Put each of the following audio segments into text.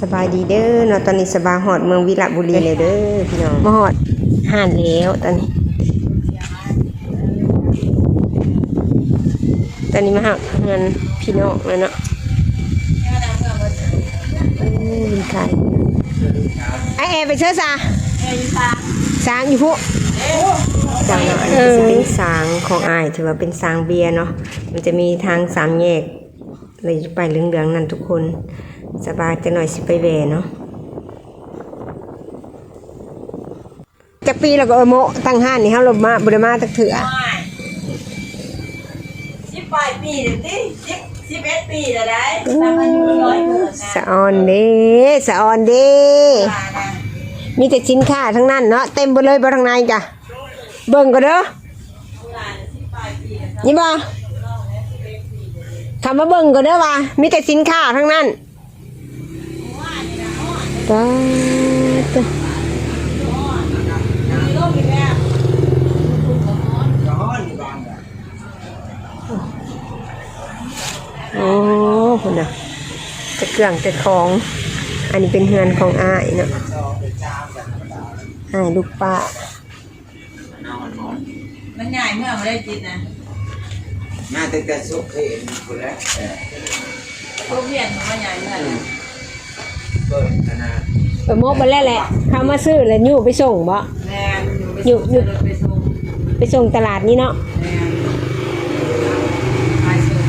สบายดีเด้อเนาะตอนนี้สบายหอดเมืองวิระบุรีเลยเด้อพี่น้องมาหอดห่านแล้วตอนนี้ ตอนนี้มาหาเงินพี่น้องแล้วเนาะอืมลิงไก่ไอแอร์ไปเชื่อซาสางอยู่พวกสางเนาะอันนี้ก็จะเป็นสางของอายถือว่าเป็นสางเบียร์เนาะมันจะมีทางสามแยกเลยไปเหลืองๆนั่นทุกคน สบายจะหน่อยสิไปแหวเนาะจากปีแล้วก็เออโมตั้งห้านนี่เฮาลงมาบุรมาตักเถื่อสิบปลายปีเดี๋ยวสิสิบสิบเอ็ดปีแล้วได้ตามอายุร้อยเกิดนะสะออนเด้สะออนเด้ตานะมีแต่สินค้าทั้งนั้นเนาะเต็มไปเลยบ่ทางในจ้ะเบิ่งก็เด้อนี่บ่คำว่าเบิ่งก็เด้อว่ามีแต่สินค้าทั้งนั้น ตาตาโอ้คุณน่ะจะเครื่องจะของ อันนี้เป็นเฮือนของอ้ายเนาะอ้ายลูกป้า มันใหญ่เมื่อมาได้จิตนะมาตั้งแต่สุขเห็นคนแรกแต่พวกเพียนมันใหญ่เมื่อนะ เปิดขนาดไปโมกไปแล้วแหละเขามาซื้อแล้วยู่ไปส่งบ่ แม่อยู่อยู่ไปส่งไปส่งตลาดนี้เนาะแม่ไปส่ง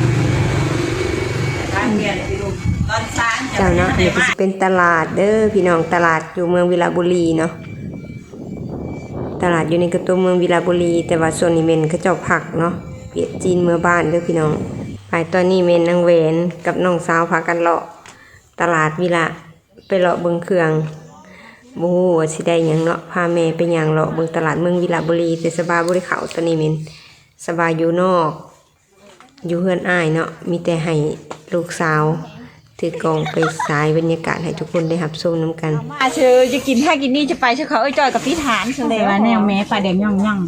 ทางเพียนไปดูตอนช้างเจ้าเนาะอันนี้ก็สิเป็นตลาดเด้อพี่น้องตลาดอยู่เมืองวิลาบุรีเนาะตลาดอยู่ในกระตัวเมืองวิลาบุรี แต่ว่าส่วนนี้เมนเขาเจ้าผักเนาะเปียดจีนเมืองบ้านเด้อพี่น้องไปตอนนี้เมนนางเวนกับน้องสาวพากันเลาะตลาดวิลา ไปเลาะเบิงเครื่องบูฮู้ว่าสิได้หยังเนาะพาแม่ไปหยังเลาะเบิงตลาดเมืองวิลาบุรีแต่สบายบ่ได้เข้าตอนนี้เมนสบายอยู่นอก อยู่เฮือนอ้ายเนาะมีแต่ให้ลูกสาวถือกล่องไปสายบรรยากาศให้ทุกคนได้รับชมน้ำกันมาเชอจะกินถ้ากินนี่จะไปเชอเขาเอ้ยจอยกับพี่ฐานเชอเลยว่าแนวแม่ปลาแดงย่องย่อง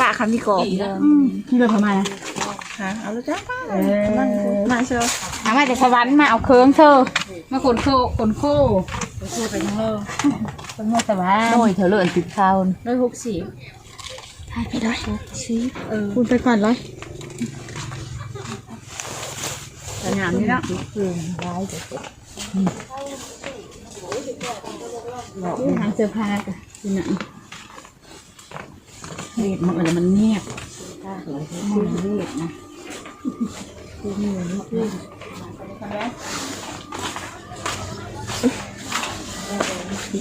ปลาคำที่กบพี่เลยพมานะค่ะเอาลูกจ้ามาเชอถามว่าจะสวรรค์มาเอาเคืองเชอ มาขนโคขนโคขนโคไปทั้งโลกเป็นเมื่อสวรรค์โดยเธอเลื่อนติดข้าวร้อยหกสิบคุณไปก่อนเลยสนามนี่เนาะทางเสื้อผ้ากันที่ไหนเรียดมันอะไรมันเงียบมันเรียดนะอยู่บ่ เอ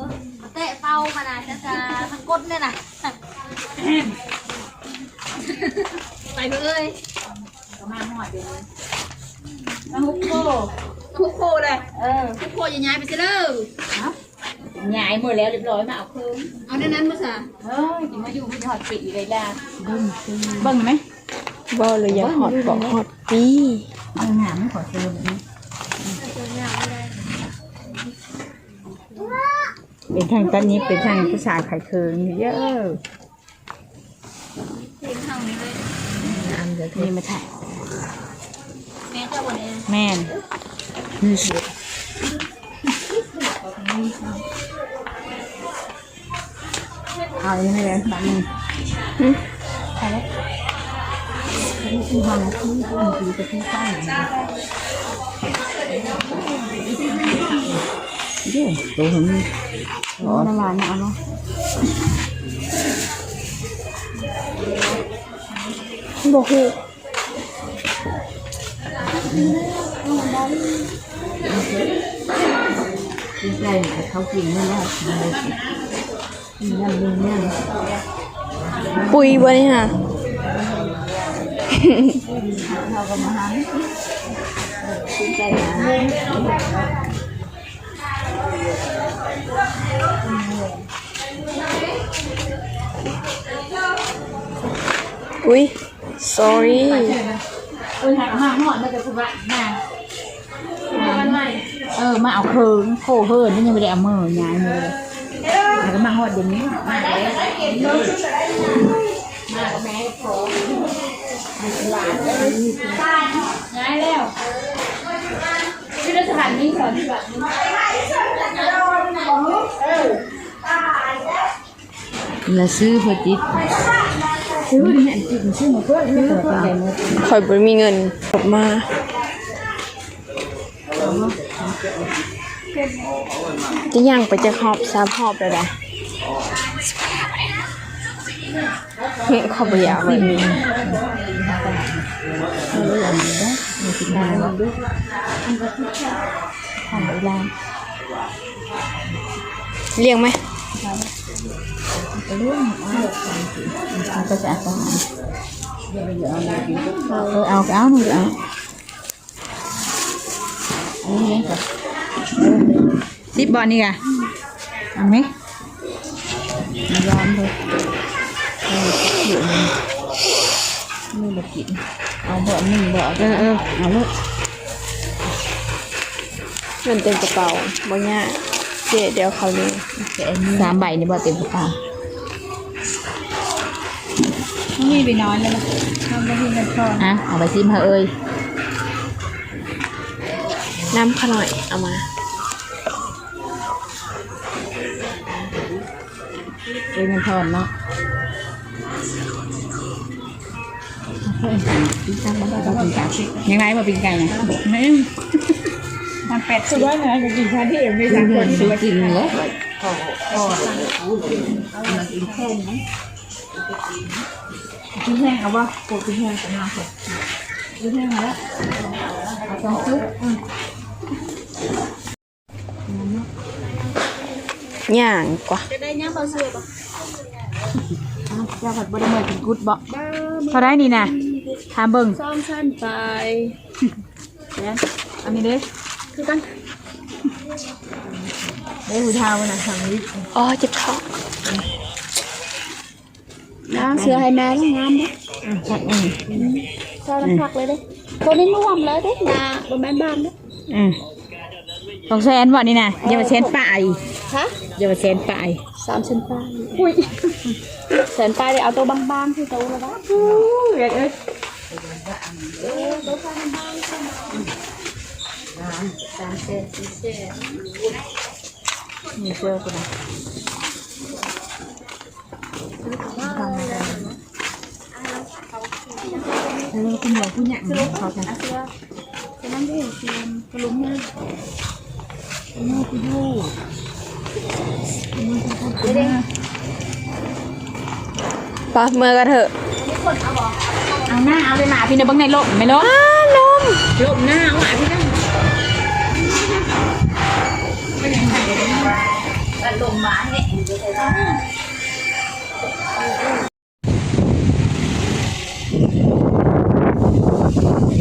อเตะเป้ามานะจะจะทางก้นเนี่ยนะไปเลย มาหอดเดี๋ยวนี้มาฮุกโค ทุกโคเลย เออทุกโคอย่าย้ายไปซิเลยหงายหมดแล้วเรียบร้อยมาเอาเคืองเอาในนั้นมาซะเฮ้ยยังมาอยู่ไม่หอดปีเลยล่ะเบิ้งไหมบ่เลยอยากหอดเกาะหอดปีเอาหนามไม่ขอเจอแบบนี้เป็นทางตอนนี้เป็นทางผู้ชายขายเคืองเยอะเห็นทางนี้เลยอันเดี๋ยวนี่มาถ่ายแม่เจ้าบนเองแม่น เอาอย่างนี้เลยแบบนี้ถ่ายแล้วนี่คือความ ที่มันคือจะที่ตั้งเดี๋ยวตัวผมน้ำลายนะเอาเนาะบ่ฮู้ที่ใกล้เขากินไม่ได้มีน้ำมีน้ปุยบ่นี่ค่ะเราก็มาหาที่ใกล้หาอุ้ย sorry เออหามาหอดมาแต่คุณว่ามา เออมาเอาเพิงโคเฮิร์นนี่ยังไม่ได้เอามือยายมือเลยแล้วก็มาหอดเดี๋ยวนี้มาเลยย้ายแล้วที่สถานนี้สอนที่แบบ là sư hồi tít ซื้อนี่แม่จิตซื้อมาเพื่อนซื้อเพื่อนใหญ่หมดข่อยบ่มีเงินกลับมา จะย่างไปจะหอบสามหอบเลยนะเฮ้ยเขาบ่อยากเลยเลี้ยงไหมมันก็จะเอาต้องเออเอาก็เอาหนูเอาอั นนี้ก่อนสิบบอลนี่ก่ะเอาไหมยอมเลยเออเดี๋ยวมันไม่มากินเอาเบอร์หนึ่งเบอร์เออเออเอาลูกเงินเต็มกระเป๋าบ่ยากเจ๊เดี๋ยวเขาเลยสามใบนี่บ่เต็มกระเป๋านี่ไปนอนแล้วนะทำไปที่กันก่อนอะเอาไปซิมเฮอะเอ้ย น้ำขน่อยเอามาเป็นเงินทอนเนาะยังไงมาปีนไก่นะไม่มันเป็ดสุดว่านะจะกินชาที่เอ็มไม่สั่งคนที่ดูกินเลยกินแห้งเอาป่ะปวดกินแห้งกันมาสิกินแห้งมาแล้วเอาสองซุป ย่างกว่าเจ้าผัดบะหมี่กินกุดบ่เท่าไรนี่นะทามเบิ่งซ่อมชั้นไปเนี่ยอันนี้เด้คือกันเด้หูเท้านะทางนี้อ๋อเจ็บท้องน้ำเสือให้แม่ต้องงามเด้ชักอืมซอยมันพักเลยเด้ตัวนี้น่วมเลยเด้นาบนแม่นบ้านเด้อืมสองแสนบ่นี่นะอย่ามาแสนป่าย ฮะอย่ามาแสนป่ายสามชั้นป้ายอุ้ยแสนป้ายเลยเอาตัวบางๆที่โตแล้วนะเอ้ยมีเสื้อกูนะเออคุณหมอผู้หญิงเขาจะจะนั่งได้เสียนกระลุมเนี่ย ปะเมื่อกันเถอะเอาหน้าเอาเลยหมาพี่นะเบังในลมไม่ลมลมลมหน้าเอาหมาพี่นะ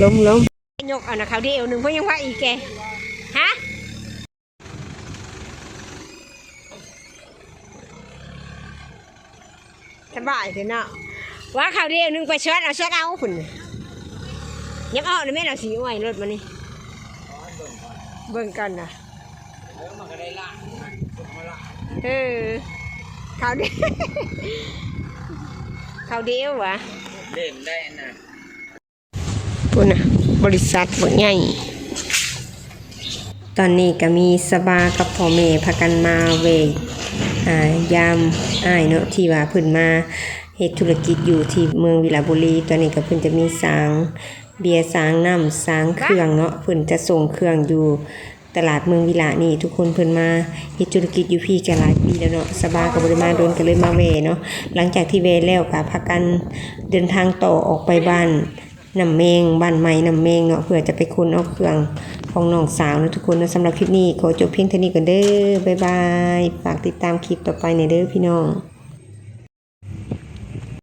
ล้มล้มยกเอานะเขาเดียวหนึ่งเพราะยังว่าอีกแกฮะ สบายเถอะเนาะว่าเขาเดียวหนึ่งไปเชิดเอาเชิดเอาคุณยังเอาเลยแม่เราสีอ้วยรถมานี่เบิ่งกันนะเออเขาเดียวเขาเดียววะเล่มได้นะปุ่นน่ะบริษัทเบิกใหญ่ตอนนี้ก็มีสบากับพ่อแม่พากันมาเว ยามอ้ายเนาะที่ว่าเพิ่นมาเฮ็ดธุรกิจอยู่ที่เมืองวิลาบุรีตอนนี้ก็เพิ่นจะมีสางเบียร์สางน้ำสางเครื่องเนาะเพิ่นจะส่งเครื่องอยู่ตลาดเมืองวิลานี่ ทุกคนเพิ่นมาเฮ็ดธุรกิจอยู่พี่กันหลายปีแล้วเนาะสบายกับบริมาโดนก็เลยมาเวเนาะหลังจากที่เวแล้วก็พากันเดินทางต่อออกไปบ้าน น้ำเมงบ้านใหม่น้ำเมงเนาะเพื่อจะไปคุณเอาเครื่องของน้องสาวนะทุกคนนะสำหรับคลิปนี้ขอจบเพียงเท่านี้ก่อนเด้อบ๊ายบายฝากติดตามคลิปต่อไปในเด้อพี่น้อง